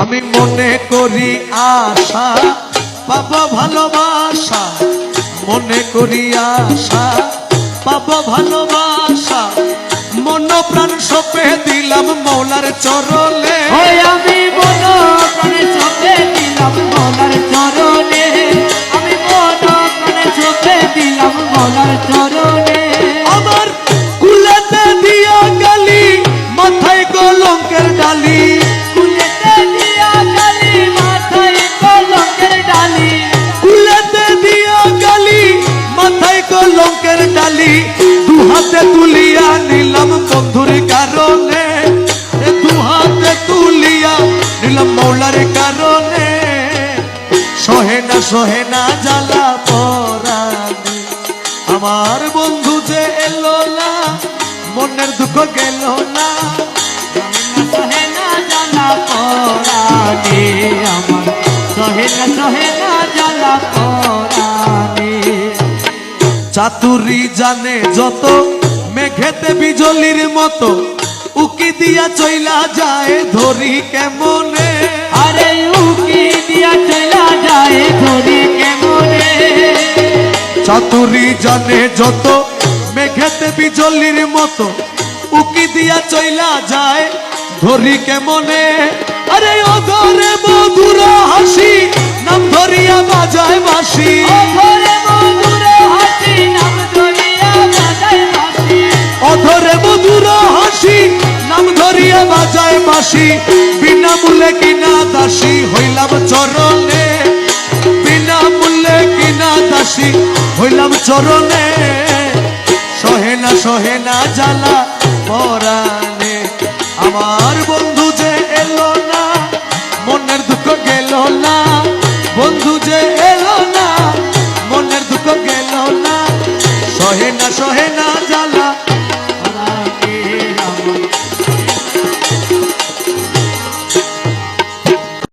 আমি মনে করি আশা পাবো ভালোবাসা। মনে করি আশা পাবো ভালোবাসা। মন প্রাণ সপে দিলাম মৌলার চরলে আমি মন প্রাণে চোখে দিলাম গলার চরণে। আমি মন প্রাণে চোখে দিলাম গলার চরণে। হাতে তুলিয়া নিলাম বন্ধুর কারণে। দু হাতে তুলিয়া নিলাম মৌলার কারণে। সহে না সহে না জ্বালা পরাণে। আমার বন্ধু যে এলো না, মনের দুঃখ গেল না। সহে না জানা পরাণে আমার। সহে না চাতুরি জানে যত মেঘেতে বিজলির মতো উকি দিয়া চইলা যায় ধরি কেমনে? আরে উকি দিয়া চলা যায় ধরি কেমনে? চাতুরি জানে যত মেঘেতে বিজলির মতো উকি দিয়া চইলা যায় ধরি কেমনে? বাজায় বাসি বিনা মূল্যে কিনা দাসী, হইলাম চরণে। বিনা মূল্যে কিনা দাসী, হইলাম চরণে। সহে না সহে না জ্বালা পরাণে আমার বন্ধু যে এলো না, মনের দুঃখ গেল না। বন্ধু যে এলো না, মনের দুঃখ গেল না, সহে না জ্বালা